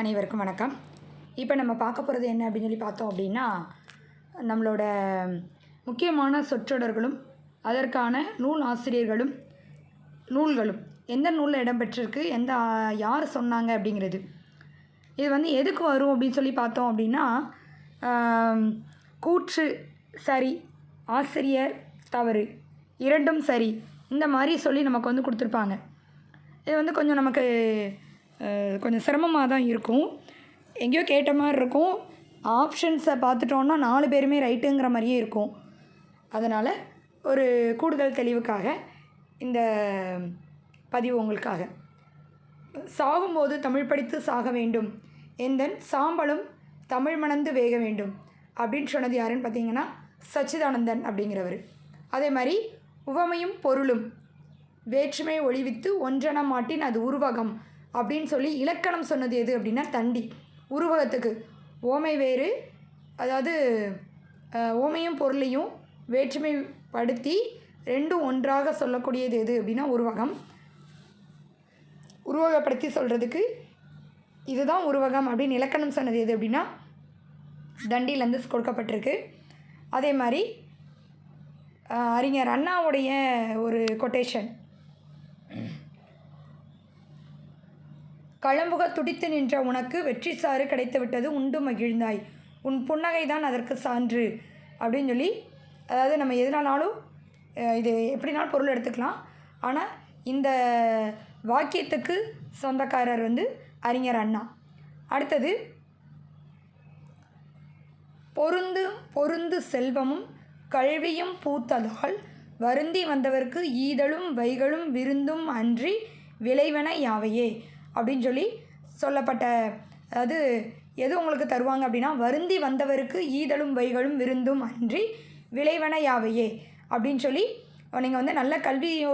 அனைவருக்கும் வணக்கம். இப்போ நம்ம பார்க்க போகிறது என்ன அப்படின்னு சொல்லி பார்த்தோம் அப்படின்னா நம்மளோட முக்கியமான சொற்றொடர்களும் அதற்கான நூல் ஆசிரியர்களும் நூல்களும் எந்த நூலில் இடம்பெற்றிருக்கு எந்த யார் சொன்னாங்க அப்படிங்கிறது. இது வந்து எதுக்கு வரும் அப்படின்னு சொல்லி பார்த்தோம் அப்படின்னா கூற்று சரி ஆசிரியர் தவறு இரண்டும் சரி இந்த மாதிரி சொல்லி நமக்கு வந்து கொடுத்துருப்பாங்க. இது வந்து கொஞ்சம் நமக்கு கொஞ்சம் சிரமமாக தான் இருக்கும். எங்கேயோ கேட்ட மாதிரி இருக்கும். ஆப்ஷன்ஸை பார்த்துட்டோன்னா நாலு பேருமே ரைட்டுங்கிற மாதிரியே இருக்கும். அதனால் ஒரு கூடுதல் தெளிவுக்காக இந்த பதிவு உங்களுக்காக. சாகும்போது தமிழ் படித்து சாக வேண்டும். எந்தன் சாம்பலும் தமிழ் மணந்து வேக வேண்டும். அப்படின்னு சொன்னது யாருன்னு பார்த்தீங்கன்னா சச்சிதானந்தன் அப்படிங்கிறவர். அதே மாதிரி உவமையும் பொருளும் வேற்றுமை ஒளிவித்து ஒன்றென மாட்டின் அது உருவகம். அப்படின்னு சொல்லி இலக்கணம் சொன்னது எது அப்படின்னா தண்டி. உருவகத்துக்கு. ஓமை வேறு அதாவது ஓமையும் பொருளையும் வேற்றுமைப்படுத்தி ரெண்டும் ஒன்றாக சொல்லக்கூடியது எது அப்படின்னா உருவகம். உருவகப்படுத்தி சொல்கிறதுக்கு இதுதான் உருவகம் அப்படின்னு இலக்கணம் சொன்னது எது அப்படின்னா தண்டியிலேருந்து கொடுக்கப்பட்டிருக்கு. அதே மாதிரி அறிஞர் அண்ணாவுடைய ஒரு கொட்டேஷன் களம்புக துடித்து நின்ற உனக்கு வெற்றி சாறு கிடைத்துவிட்டது உண்டு மகிழ்ந்தாய். உன் புன்னகை தான் அதற்கு சான்று. அப்படின்னு சொல்லி அதாவது நம்ம எதுனாலும் இது எப்படினாலும் பொருள் எடுத்துக்கலாம். ஆனால் இந்த வாக்கியத்துக்கு சொந்தக்காரர் வந்து அறிஞர் அண்ணா. அடுத்தது பொருந்து பொருந்து செல்வமும் கல்வியும் பூத்ததால் வருந்தி வந்தவர்க்கு ஈதலும் வைகளும் விருந்தும் அன்றி விளைவன யாவையே. அப்படின்னு சொல்லி சொல்லப்பட்ட அதாவது எது உங்களுக்கு தருவாங்க அப்படின்னா வருந்தி வந்தவருக்கு ஈதலும் வைகளும் விருந்தும் அன்றி விளைவன யாவையே அப்படின்னு சொல்லி நீங்கள் வந்து நல்ல கல்வி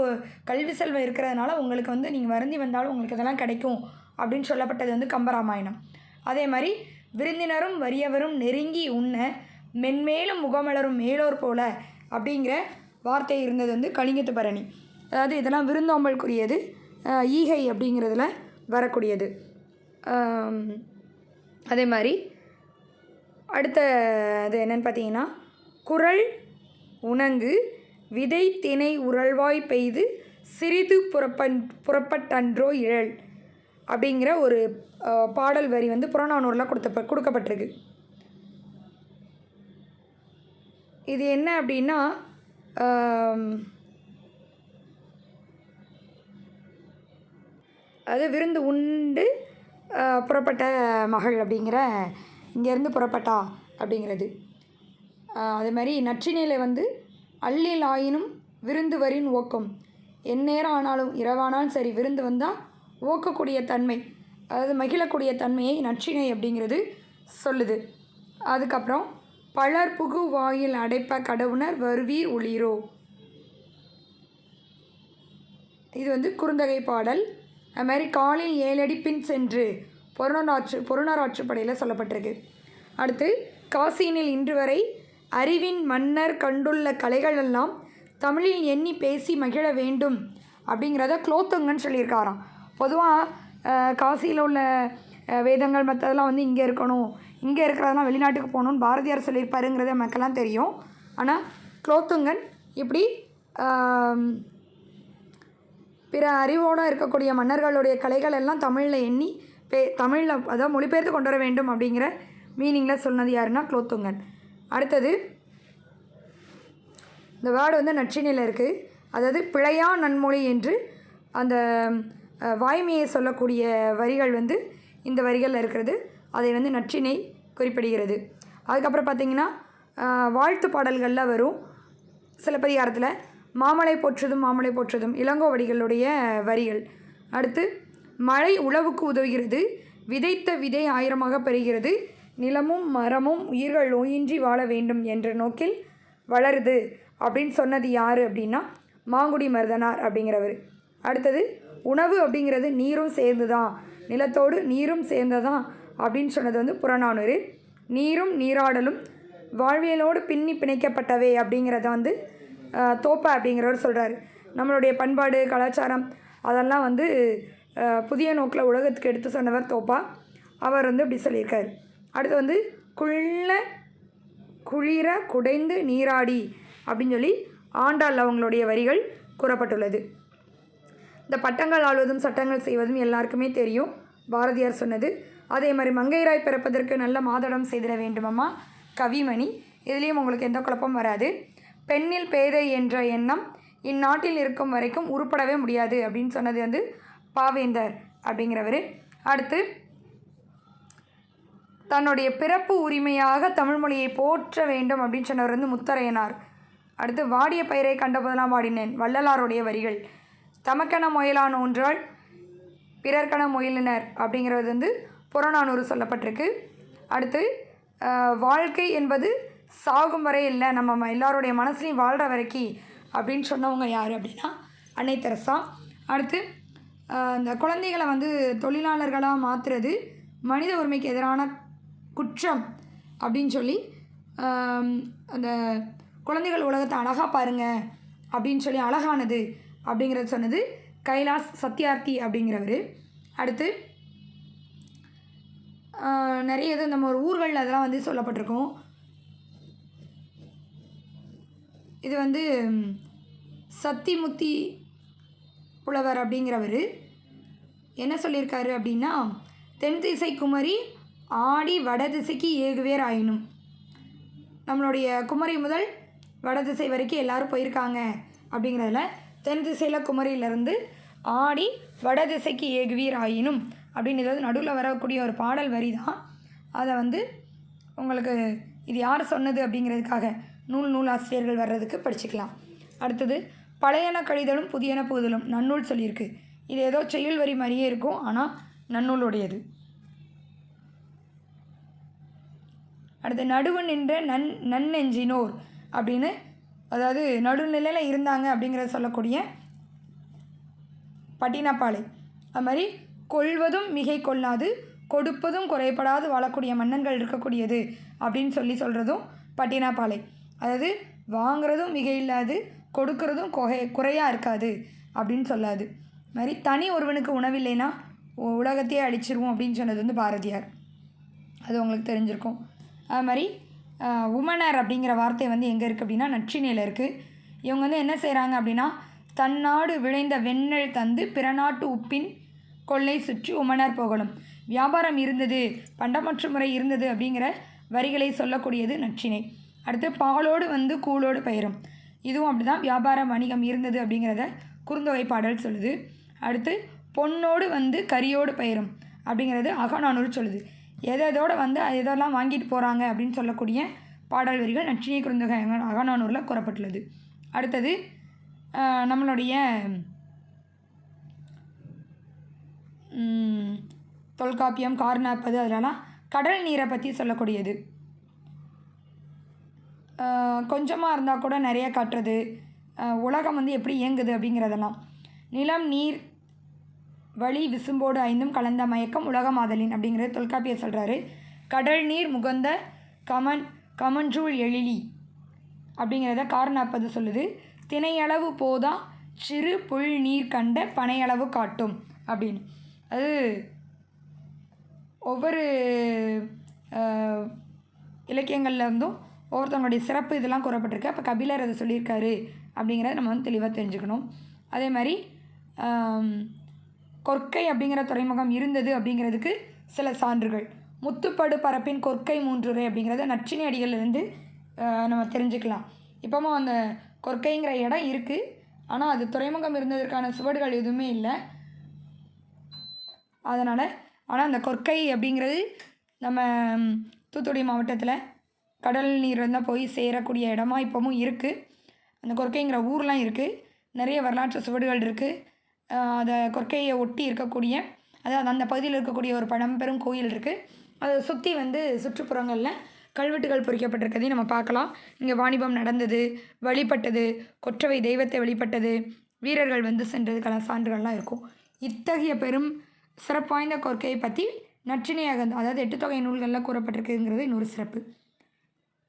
கல்வி செல்வம் இருக்கிறதுனால உங்களுக்கு வந்து நீங்கள் வருந்தி வந்தாலும் உங்களுக்கு இதெல்லாம் கிடைக்கும் அப்படின்னு சொல்லப்பட்டது வந்து கம்பராமாயணம். அதே மாதிரி விருந்தினரும் வறியவரும் நெருங்கி உண்ண மென்மேலும் முகமலரும் மேலோர் போல அப்படிங்கிற வார்த்தை இருந்தது வந்து கலிங்கத்து பரணி அதாவது இதெல்லாம் விருந்தோம்பலுக்குரியது ஈகை அப்படிங்கிறதுல வரக்கூடியது. அதே மாதிரி அடுத்த அது என்னென்னு பார்த்தீங்கன்னா குரல் உணங்கு விதை திணை உரல்வாய் பெய்து சிறிது புறப்பன் புறப்பட்டன்றோ இழல் அப்படிங்கிற ஒரு பாடல் வரி வந்து புறநானூரில் கொடுத்த கொடுக்கப்பட்டிருக்கு. இது என்ன அப்படின்னா அது விருந்து உண்டு புறப்பட்ட மகள் அப்படிங்கிற இங்கேருந்து புறப்பட்டா அப்படிங்கிறது. அது மாதிரி நற்றினையில் வந்து அள்ளில் ஆயினும் விருந்து வரின் ஓக்கம். எந்நேரம் ஆனாலும் இரவானாலும் சரி விருந்து வந்தால் ஓக்கக்கூடிய தன்மை. அதாவது மகிழக்கூடிய தன்மையை நற்றினை அப்படிங்கிறது சொல்லுது. அதுக்கப்புறம் பலர் புகு வாயில் அடைப்ப கடவுணர் வருவீர் ஒளிரோ. இது வந்து குறுந்தகை பாடல். அது மாதிரி காலில் ஏழடி பின் சென்று பொருணராற்று பொருணராற்றுப்படையில் சொல்லப்பட்டிருக்கு. அடுத்து காசியினில் இன்று வரை அறிவின் மன்னர் கண்டுள்ள கலைகளெல்லாம் தமிழில் எண்ணி பேசி மகிழ வேண்டும் அப்படிங்கிறத குலோத்துங்கன்னு சொல்லியிருக்காராம். பொதுவாக காசியில் உள்ள வேதங்கள் மற்றதெல்லாம் வந்து இங்கே இருக்கணும் இங்கே இருக்கிறதெல்லாம் வெளிநாட்டுக்கு போகணும்னு பாரதியார் சொல்லியிருப்பாருங்கிறது நமக்கெல்லாம் தெரியும். ஆனால் குலோத்துங்கன் இப்படி பிற அறிவோடு இருக்கக்கூடிய மன்னர்களுடைய கலைகள் எல்லாம் தமிழில் எண்ணி பே தமிழில் அதாவது மொழிபெயர்த்து கொண்டு வர வேண்டும் அப்படிங்கிற மீனிங்கில் சொன்னது யாருன்னா குலோத்துங்கன். அடுத்தது இந்த வேர்டு வந்து நற்றினியில் இருக்குது அதாவது பிழையா நன்மொழி என்று அந்த வாய்மையை சொல்லக்கூடிய வரிகள் வந்து இந்த வரிகளில் இருக்கிறது. அதை வந்து நற்றினை குறிப்பிடுகிறது. அதுக்கப்புறம் பார்த்திங்கன்னா வாழ்த்து பாடல்களில் வரும். சிலப்பதிகாரத்தில் மாமலை போற்றதும் மாமலை போற்றதும் இளங்கோவடிகளுடைய வரிகள். அடுத்து மழை உழவுக்கு உதவுகிறது விதைத்த விதை ஆயிரமாக பெறுகிறது நிலமும் மரமும் உயிர்கள் நோயின்றி வாழ வேண்டும் என்ற நோக்கில் வளருது அப்படின்னு சொன்னது யார் அப்படின்னா மாங்குடி மருதனார் அப்படிங்கிறவர். அடுத்தது உணவு அப்படிங்கிறது நீரும் சேர்ந்து தான் நிலத்தோடு நீரும் சேர்ந்ததான் அப்படின்னு சொன்னது வந்து புறநானூறு. நீரும் நீராடலும் வாழ்வியலோடு பின்னி பிணைக்கப்பட்டவை அப்படிங்கிறத வந்து தோப்பா அப்படிங்கிறவர் சொல்கிறாரு நம்மளுடைய பண்பாடு கலாச்சாரம் அதெல்லாம் வந்து புதிய நோக்கில் உலகத்துக்கு எடுத்து சொன்னவர் தோப்பா. அவர் வந்து இப்படி சொல்லியிருக்கார். அடுத்து வந்து குள்ள குளிர குடைந்து நீராடி அப்படின்னு சொல்லி ஆண்டாள் அவங்களுடைய வரிகள் கூறப்பட்டுள்ளது. இந்த பட்டங்கள் ஆள்வதும் சட்டங்கள் செய்வதும் எல்லாருக்குமே தெரியும். பாரதியார் சொன்னது அதே மாதிரி மங்கையராய் பிறப்பதற்கு நல்ல மாதடம் செய்திட வேண்டுமம்மா? கவிமணி. இதுலேயும் உங்களுக்கு எந்த குழப்பம் வராது. பெண்ணில் பேதை என்ற எண்ணம் இந்நாட்டில் இருக்கும் வரைக்கும் உருப்படவே முடியாது அப்படின்னு சொன்னது வந்து பாவேந்தர் அப்படிங்கிறவர். அடுத்து தன்னுடைய பிறப்பு உரிமையாக தமிழ் மொழியை போற்ற வேண்டும் அப்படின்னு சொன்னவர் வந்து முத்தரையனார். அடுத்து வாடிய பயிரை கண்டபோதெல்லாம் வாடினேன். வள்ளலாருடைய வரிகள். தமக்கென முயலான ஒன்றால் பிறர்கன முயலினர் அப்படிங்கிறது வந்து புறநானூறு சொல்லப்பட்டிருக்கு. அடுத்து வாழ்க்கை என்பது சாகும் வரை இல்லை நம்ம எல்லாருடைய மனசுலையும் வாழ்கிற வரைக்கும் அப்படின்னு சொன்னவங்க யார் அப்படின்னா அன்னை தெரசா. அடுத்து அந்த இந்த குழந்தைகளை வந்து தொழிலாளர்களாக மாற்றுறது மனித உரிமைக்கு எதிரான குற்றம் அப்படின்னு சொல்லி அந்த குழந்தைகள் உலகத்தை அழகாக பாருங்க அப்படின்னு சொல்லி அழகானது அப்படிங்கிறது சொன்னது கைலாஸ் சத்யார்த்தி அப்படிங்கிறவர். அடுத்து நிறைய இது நம்ம ஒரு ஊர்களில் அதெல்லாம் வந்து சொல்லப்பட்டிருக்கும். இது வந்து சத்திமுத்தி புலவர் அப்படிங்கிறவர். என்ன சொல்லியிருக்காரு அப்படின்னா தென் திசை குமரி ஆடி வடதிசைக்கு ஏகுவேர் ஆயினும். நம்மளுடைய குமரி முதல் வடதிசை வரைக்கும் எல்லாரும் போயிருக்காங்க அப்படிங்கிறதுல தென் திசையில் குமரியிலேருந்து ஆடி வடதிசைக்கு ஏகுவீர் ஆயினும். அப்படின்னு ஏதாவது நடுவில் வரக்கூடிய ஒரு பாடல் வரி தான் அதை வந்து உங்களுக்கு இது யார் சொன்னது அப்படிங்கிறதுக்காக நூல் நூல் ஆசிரியர்கள் வர்றதுக்கு படிச்சுக்கலாம். அடுத்தது பழையன கழிதலும் புதியன புகுதலும் நன்னூல் சொல்லியிருக்கு. இது ஏதோ செயல் வரி மாதிரியே இருக்கும் ஆனால் நன்னூலுடையது. அடுத்து நடுவு நின்ற நன் நன்னெஞ்சினோர் அப்படின்னு அதாவது நடுநிலையில் இருந்தாங்க அப்படிங்கிறத சொல்லக்கூடிய பட்டினப்பாலை. அது மாதிரி கொள்வதும் மிகை கொள்ளாது கொடுப்பதும் குறைபடாது வாழக்கூடிய மன்னன்கள் இருக்கக்கூடியது அப்படின்னு சொல்லி சொல்கிறதும் பட்டினாப்பாலை. அதாவது வாங்குறதும் மிகையில்லாது கொடுக்கறதும் கொகை குறையாக இருக்காது அப்படின்னு சொல்லாது. மாதிரி தனி ஒருவனுக்கு உணவில்லைன்னா உலகத்தையே அழிச்சிருவோம் அப்படின்னு சொன்னது வந்து பாரதியார். அது உங்களுக்கு தெரிஞ்சிருக்கும். அது மாதிரி உமனர் அப்படிங்கிற வார்த்தை வந்து எங்கே இருக்குது அப்படின்னா நச்சினையில் இருக்குது இவங்க வந்து என்ன செய்கிறாங்க அப்படின்னா தன்னாடு விளைந்த வெண்ணெல் தந்து பிறநாட்டு உப்பின் கொள்ளை சுற்றி உமனர் போகணும். வியாபாரம் இருந்தது பண்டமற்ற முறை இருந்தது அப்படிங்கிற வரிகளை சொல்லக்கூடியது நச்சினை அடுத்து பாலோடு வந்து கூழோடு பயிரும். இதுவும் அப்படிதான் வியாபார வணிகம் இருந்தது அப்படிங்கிறத குறுந்தொகை பாடல் சொல்லுது. அடுத்து பொன்னோடு வந்து கரியோடு பயிரும் அப்படிங்கிறது அகநானூறு சொல்லுது. எதோட வந்து எதெல்லாம் வாங்கிட்டு போகிறாங்க அப்படின்னு சொல்லக்கூடிய பாடல் வரிகள் நச்சினை குறுந்தொகை அகநானூரில் கூறப்பட்டுள்ளது. அடுத்தது நம்மளுடைய தொல்காப்பியம் கார்நாற்பது அதிலலாம் கடல் நீரை பற்றி சொல்லக்கூடியது. கொஞ்சமாக இருந்தால் கூட நிறைய காட்டுறது. உலகம் வந்து எப்படி இயங்குது அப்படிங்கிறதெல்லாம். நிலம் நீர் வழி விசும்போடு ஐந்தும் கலந்த மயக்கம் உலகமாதலின் அப்படிங்கிறது தொல்காப்பியர் சொல்கிறாரு கடல் நீர் முகந்த கமன் கமன்றூள் எழிலி அப்படிங்கிறத காரணப்பது சொல்லுது. திணையளவு போதா சிறு புல் நீர் கண்ட பனையளவு காட்டும் அப்படின்னு. அது ஒவ்வொரு இலக்கியங்கள்லேருந்தும் இலக்கியங்கள்ல இருந்தும் ஒவ்வொருத்தவங்களுடைய சிறப்பு இதெல்லாம் கூறப்பட்டிருக்கு. அப்போ கபிலர் அதை சொல்லியிருக்காரு அப்படிங்கிறத நம்ம வந்து தெளிவாக தெரிஞ்சுக்கணும். அதே மாதிரி கொற்கை அப்படிங்கிற துறைமுகம் இருந்தது அப்படிங்கிறதுக்கு சில சான்றுகள். முத்துப்படு பரப்பின் கொற்கை மூன்றுரை அப்படிங்கிறத நச்சினை அடிகள்லேருந்து நம்ம தெரிஞ்சுக்கலாம். இப்போவும் அந்த கொற்கைங்கிற இடம் இருக்குது ஆனால் அது துறைமுகம் இருந்ததற்கான சுவடுகள் எதுவுமே இல்லை. அதனால் ஆனால் அந்த கொற்கை அப்படிங்கிறது நம்ம தூத்துக்குடி மாவட்டத்தில் கடல் நீர் வந்து போய் சேரக்கூடிய இடமா இப்போவும் இருக்குது அந்த கொர்க்கைங்கிற ஊர்லாம் இருக்குது நிறைய வரலாற்று சுவடுகள் இருக்குது அதை கொர்க்கையை ஒட்டி இருக்கக்கூடிய அதாவது அந்த பகுதியில் இருக்கக்கூடிய ஒரு பழம்பெரும் கோயில் இருக்குது அதை சுற்றி வந்து சுற்றுப்புறங்களில் கல்வெட்டுகள் பொறிக்கப்பட்டிருக்கதையும் நம்ம பார்க்கலாம். இங்கே வாணிபம் நடந்தது வழிபட்டது கொற்றவை தெய்வத்தை வழிபட்டது வீரர்கள் வந்து சென்றதுக்கான சான்றுகள்லாம் இருக்கும். இத்தகைய பெரும் சிறப்பு வாய்ந்த கொற்கையை பற்றி நற்றினையாக அதாவது எட்டு தொகை நூல்களில் கூறப்பட்டிருக்குங்கிறது இன்னொரு சிறப்பு.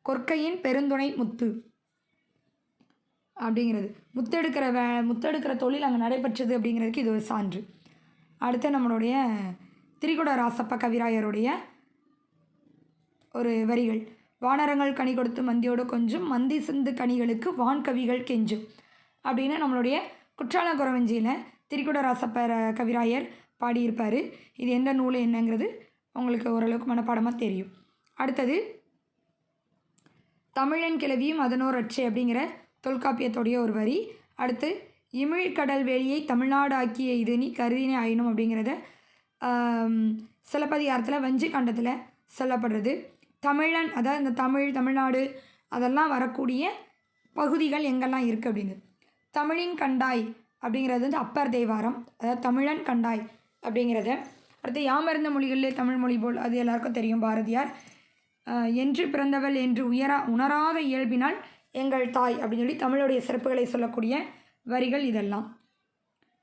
கொற்கையின் பெருந்துணை முத்து அப்படிங்கிறது. முத்தெடுக்கிற வே முத்தெடுக்கிற தொழில் அங்கே நடைபெற்றது அப்படிங்கிறதுக்கு இது ஒரு சான்று. அடுத்து நம்மளுடைய திரிகுட ராசப்ப கவிராயருடைய ஒரு வரிகள். வானரங்கள் கனி கொடுத்து மந்தியோடு கொஞ்சம் மந்தி சிந்து கனிகளுக்கு வான்கவிகள் கெஞ்சும் அப்படின்னு நம்மளுடைய குற்றால குறவஞ்சியில் திரிகுட ராசப்ப கவிராயர் பாடியிருப்பார். இது எந்த நூல் என்னங்கிறது உங்களுக்கு ஓரளவுக்கு மனப்பாடமாக தெரியும். அடுத்தது தமிழன் கிளவியும் அதனோர் அச்சை அப்படிங்கிற தொல்காப்பியத்துடைய ஒரு வரி. அடுத்து இமிழ்கடல் வெளியை தமிழ்நாடு ஆக்கிய இது நீ கருதினே ஆயினும் அப்படிங்கிறத சிலப்பதிகாரத்தில் வஞ்சி கண்டத்தில் சொல்லப்படுறது. தமிழன் அதாவது இந்த தமிழ் தமிழ்நாடு அதெல்லாம் வரக்கூடிய பகுதிகள் எங்கெல்லாம் இருக்குது அப்படின்னு. தமிழின் கண்டாய் அப்படிங்கிறது வந்து அப்பர் தேவாரம் அதாவது தமிழன் கண்டாய் அப்படிங்கிறத. அடுத்து யாமருந்த மொழிகளிலே தமிழ் மொழி போல் அது எல்லாருக்கும் தெரியும் பாரதியார். என்று பிறந்தவள் என்று உயரா உணராத இயல்பினால் எங்கள் தாய் அப்படின்னு சொல்லி தமிழுடைய சிறப்புகளை சொல்லக்கூடிய வரிகள் இதெல்லாம்.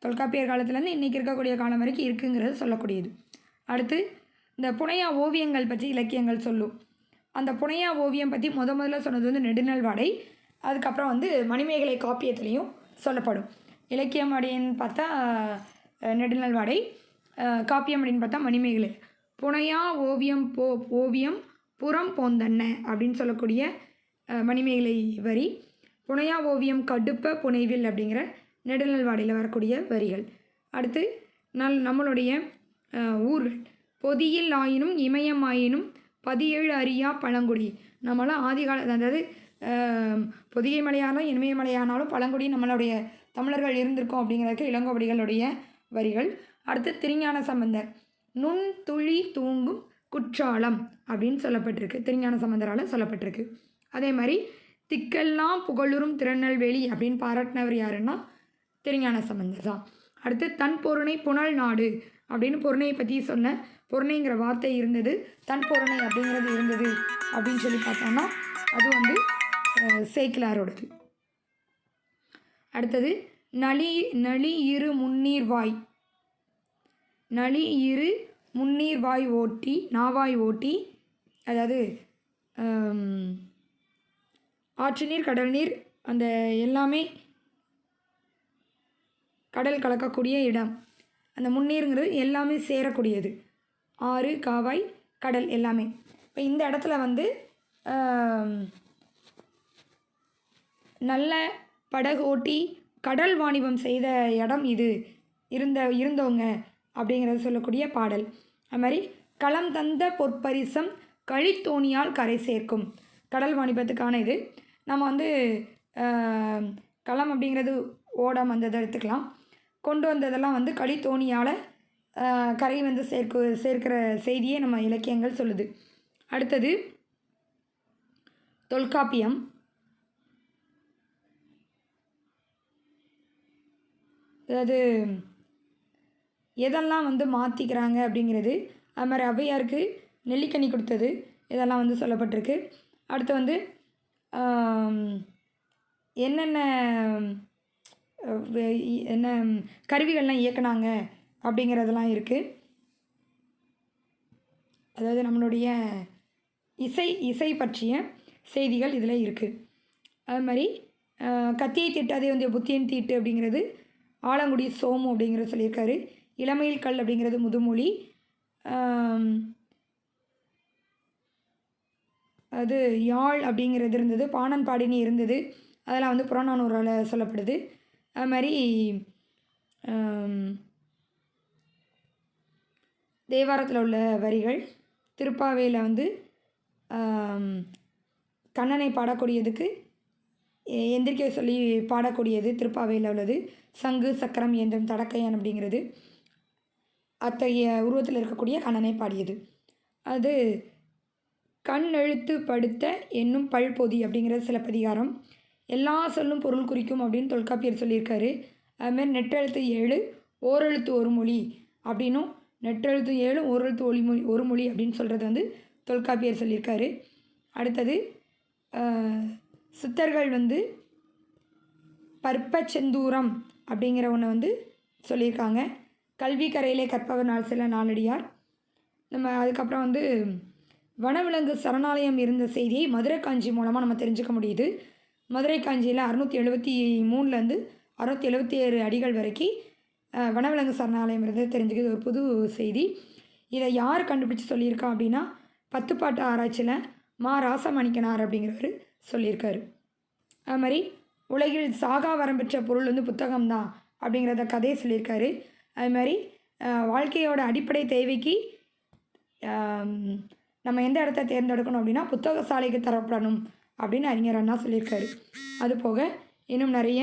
தொல்காப்பியர் காலத்துலேருந்து இன்றைக்கி இருக்கக்கூடிய காலம் வரைக்கும் இருக்குங்கிறது சொல்லக்கூடியது. அடுத்து இந்த புனையா ஓவியங்கள் பற்றி இலக்கியங்கள் சொல்லும் அந்த புனையா ஓவியம் பற்றி முத முதல்ல சொன்னது வந்து நெடுநல்வாடை அதுக்கப்புறம் வந்து மணிமேகலை காப்பியத்துலேயும் சொல்லப்படும். இலக்கியம் அப்படின்னு பார்த்தா நெடுநல்வாடை காப்பியம் அப்படின்னு பார்த்தா மணிமேகலை. புனையா ஓவியம் போ ஓவியம் புறம் போந்தன்ன அப்படின்னு சொல்லக்கூடிய மணிமேகலை வரி புனையா ஓவியம் கடுப்ப புனைவில் அப்படிங்கிற நெடுநல்வாடியில் வரக்கூடிய வரிகள். அடுத்து நல் நம்மளுடைய ஊர்கள். பொதியில் ஆயினும் இமயம் ஆயினும் பதியேழு அரியா பழங்குடி. நம்மளாம் ஆதிகால அதாவது பொதிகை மலையானாலும் இனிமைய மலையானாலும் பழங்குடி நம்மளுடைய தமிழர்கள் இருந்திருக்கோம் அப்படிங்கிறதுக்கு இளங்கோவடிகளுடைய வரிகள். அடுத்து திருஞான சம்பந்தர். நுண் துளி தூங்கும் குற்றாலம் அப்படின்னு சொல்லப்பட்டிருக்கு. திருஞான சம்பந்தரால் சொல்லப்பட்டிருக்கு. அதே மாதிரி திக்கெல்லாம் புகழுறும் திருநெல்வேலி அப்படின்னு பாராட்டினவர் யாருன்னா திருஞான சம்பந்தர் தான். அடுத்து தன் பொருணை புனல் நாடு அப்படின்னு பொருணையை பற்றி சொன்ன பொருணைங்கிற வார்த்தை இருந்தது. தன் பொருணை அப்படிங்கிறது இருந்தது அப்படின்னு சொல்லி பார்த்தோம்னா அது வந்து சேக்கிலாரோடது. அடுத்தது நளி நளி இரு முன்னீர்வாய் நளி இரு முன்னீர் வாய் ஓட்டி நாவாய் ஓட்டி அதாவது ஆற்று நீர் கடல் நீர் அந்த எல்லாமே கடல் கலக்கக்கூடிய இடம். அந்த முன்னீருங்கிறது எல்லாமே சேரக்கூடியது. ஆறு காவாய் கடல் எல்லாமே. இப்போ இந்த இடத்துல வந்து நல்ல படகு ஓட்டி கடல் வாணிபம் செய்த இடம் இது. இருந்த இருந்தவங்க அப்படிங்கிறத சொல்லக்கூடிய பாடல். அது மாதிரி களம் தந்த பொற்பரிசம் கழித்தோணியால் கரை சேர்க்கும். கடல் வாணிபத்துக்கான இது. நம்ம வந்து களம் அப்படிங்கிறது ஓடம் அந்த இதை எடுத்துக்கலாம். கொண்டு வந்ததெல்லாம் வந்து களித்தோணியால் கரை வந்து சேர்க்கு சேர்க்கிற செய்தியே நம்ம இலக்கியங்கள் சொல்லுது. அடுத்தது தொல்காப்பியம். அதாவது எதெல்லாம் வந்து மாற்றிக்கிறாங்க அப்படிங்கிறது அது மாதிரி ஔவையாருக்கு நெல்லிக்கனி கொடுத்தது இதெல்லாம் வந்து சொல்லப்பட்டிருக்கு. அடுத்து வந்து என்னென்ன என்ன கருவிகள்லாம் இயக்குனாங்க அப்படிங்கிறதெல்லாம் இருக்குது அதாவது நம்மளுடைய இசை இசை பற்றிய செய்திகள் இதில் இருக்குது அது மாதிரி கத்தியை தீட்டாதே வந்து புத்தியன் தீட்டு அப்படிங்கிறது ஆலங்குடி சோமு அப்படிங்கிறத சொல்லியிருக்காரு. இளமையில் கல் அப்படிங்கிறது முதுமொழி. அது யாழ் அப்படிங்கிறது இருந்தது. பாணன் பாடினி இருந்தது. அதெல்லாம் வந்து புறநானூறால் சொல்லப்படுது. அது மாதிரி தேவாரத்தில் உள்ள வரிகள். திருப்பாவையில் வந்து கண்ணனை பாடக்கூடியதுக்கு எ- எந்திரிக்க சொல்லி பாடக்கூடியது திருப்பாவையில் உள்ளது. சங்கு சக்கரம் இயந்திரம் தடக்கையன் அப்படிங்கிறது. அத்தகைய உருவத்தில் இருக்கக்கூடிய கண்ணனை பாடியது. அது கண் எழுத்து படுத்த என்னும் பல்பொதி அப்படிங்கிறது சிலப்பதிகாரம் எல்லா சொல்லும் பொருள் குறிக்கும் அப்படின்னு தொல்காப்பியர் சொல்லியிருக்காரு. அதுமாரி நெட்டெழுத்து ஏழு ஓரெழுத்து ஒரு மொழி அப்படின்னும் நெட்டெழுத்து ஏழு ஓரெழுத்து ஒளி மொழி ஒரு மொழி அப்படின்னு சொல்கிறது வந்து தொல்காப்பியர் சொல்லியிருக்காரு. அடுத்தது சித்தர்கள் வந்து பற்பச்செந்தூரம் அப்படிங்கிற ஒன்று வந்து சொல்லியிருக்காங்க. கல்வி கரையிலே கற்பவர் நாள் சில நாளடியார். நம்ம அதுக்கப்புறம் வந்து வனவிலங்கு சரணாலயம் இருந்த செய்தியை மதுரை காஞ்சி மூலமாக நம்ம தெரிஞ்சுக்க முடியுது. மதுரை காஞ்சியில் அறுநூற்றி எழுபத்தி மூணுலேருந்து அறுநூற்றி எழுபத்தி ஏழு அடிகள் வரைக்கும் வனவிலங்கு சரணாலயம் இருந்தது தெரிஞ்சுக்கிறது ஒரு புது செய்தி. இதை யார் கண்டுபிடிச்சு சொல்லியிருக்கா அப்படின்னா பத்துப்பாட்டு ஆராய்ச்சியில் மா ராசமணிக்கனார் அப்படிங்கிறவர் சொல்லியிருக்காரு. அது மாதிரி உலகில் சாகா வரம் பெற்ற பொருள் வந்து புத்தகம்தான் அப்படிங்கிறத கதையை சொல்லியிருக்காரு. அது மாதிரி வாழ்க்கையோட அடிப்படை தேவைக்கு நம்ம எந்த இடத்த தேர்ந்தெடுக்கணும் அப்படின்னா புத்தக சாலைக்கு தரப்படணும் அப்படின்னு அறிஞர் அண்ணா சொல்லியிருக்காரு. அது போக இன்னும் நிறைய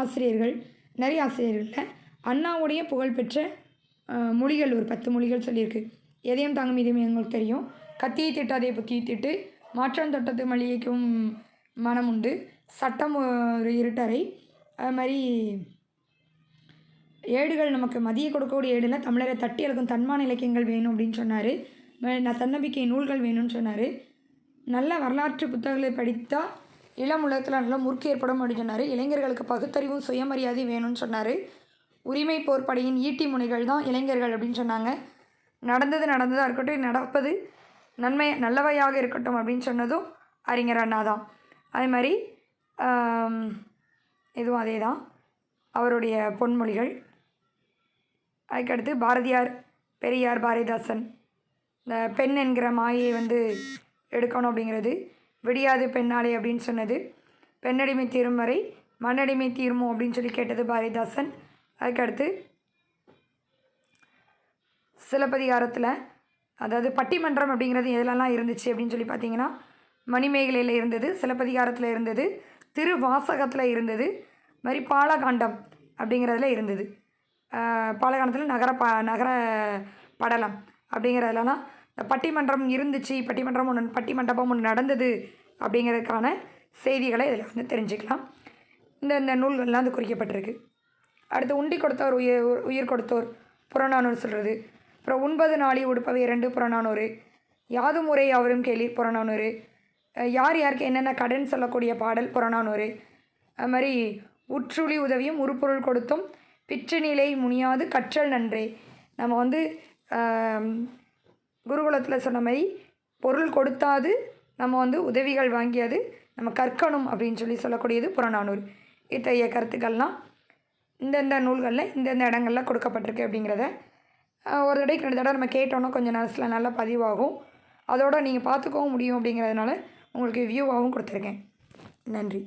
ஆசிரியர்கள் நிறைய ஆசிரியர்களில் அண்ணாவுடைய புகழ்பெற்ற மொழிகள் ஒரு பத்து மொழிகள் சொல்லியிருக்கு. எதையும் தாங்கும் இதுவும் எங்களுக்கு தெரியும். கத்தியை திட்டாதே புத்தியை திட்டு மாற்றம் தொட்டத்து மளிகைக்கும் மனம் உண்டு சட்டம் ஒரு இருட்டறை அது மாதிரி ஏடுகள் நமக்கு மதிய கொடுக்கக்கூடிய ஏடுல தமிழரை தட்டி எழுக்கும் தன்மான இலக்கியங்கள் வேணும் அப்படின்னு சொன்னார். நான் தன்னம்பிக்கை நூல்கள் வேணும்னு சொன்னார். நல்ல வரலாற்று புத்தகங்களை படித்தால் இளம் உலகத்தில் நல்ல முறுக்கு ஏற்படும் அப்படின்னு சொன்னார். இளைஞர்களுக்கு பகுத்தறிவும் சுயமரியாதையும் வேணும்னு சொன்னார். உரிமை போர்ப்படையின் ஈட்டி முனைகள் தான் இளைஞர்கள் அப்படின்னு சொன்னாங்க. நடந்தது நடந்ததாக இருக்கட்டும் நடப்பது நன்மை நல்லவையாக இருக்கட்டும் அப்படின்னு சொன்னதும் அறிஞர் அண்ணா தான். அதே மாதிரி இதுவும் அதே தான். அவருடைய பொன்மொழிகள். அதுக்கடுத்து பாரதியார் பெரியார் பாரதிதாசன். இந்த பெண் என்கிற மாயை வந்து எடுக்கணும் அப்படிங்கிறது விடியாது பெண்ணாலே அப்படின்னு சொன்னது. பெண்ணடிமை தீரும் வரை மண்ணடிமை தீருமோ அப்படின்னு சொல்லி கேட்டது பாரதிதாசன். அதுக்கடுத்து சிலப்பதிகாரத்தில் அதாவது பட்டிமன்றம் அப்படிங்கிறது எதுலலாம் இருந்துச்சு அப்படின்னு சொல்லி பார்த்தீங்கன்னா மணிமேகலையில் இருந்தது சிலப்பதிகாரத்தில் இருந்தது திருவாசகத்தில் இருந்தது மாதிரி பாலகாண்டம் அப்படிங்கிறதுல இருந்தது. பாலகாலத்தில் நகர ப நகர படலம் அப்படிங்கிறதுலலாம் இந்த பட்டிமன்றம் இருந்துச்சு பட்டிமன்றம் ஒன்று பட்டிமண்டபம் ஒன்று நடந்தது அப்படிங்கிறதுக்கான செய்திகளை இதில் வந்து தெரிஞ்சுக்கலாம். இந்த இந்த நூல்கள்லாம் வந்து குறிக்கப்பட்டிருக்கு. அடுத்து உண்டி கொடுத்தோர் உயிர் உயிர் கொடுத்தோர் புறநானூறு சொல்கிறது அப்புறம் ஒன்பது நாளி உடுப்பவை இரண்டு புறநானூறு. யாது முறை அவரும் கேள்வி புறநானூறு. யார் யாருக்கு என்னென்ன கடன் சொல்லக்கூடிய பாடல் புறநானூறு. அது மாதிரி உற்றுளி உதவியும் உருப்பொருள் கொடுத்தும் பிற்றுநிலை முனியாது கற்றல் நன்றே. நம்ம வந்து குருகுலத்தில் சொன்ன மாதிரி பொருள் கொடுத்தாது நம்ம வந்து உதவிகள் வாங்கியது நம்ம கற்கணும் அப்படின்னு சொல்லி சொல்லக்கூடியது புறநானூறு. இத்தகைய கருத்துக்கள்லாம் இந்தந்த நூல்களில் இந்தந்த இடங்களில் கொடுக்கப்பட்டிருக்கு அப்படிங்கிறத ஒரு தடவை ரெண்டு தடவை நம்ம கேட்டோன்னா கொஞ்சம் நேரத்தில் நல்லா பதிவாகும். அதோடு நீங்கள் பார்த்துக்கவும் முடியும் அப்படிங்கிறதுனால உங்களுக்கு வியூவாகவும் கொடுத்துருக்கேன். நன்றி.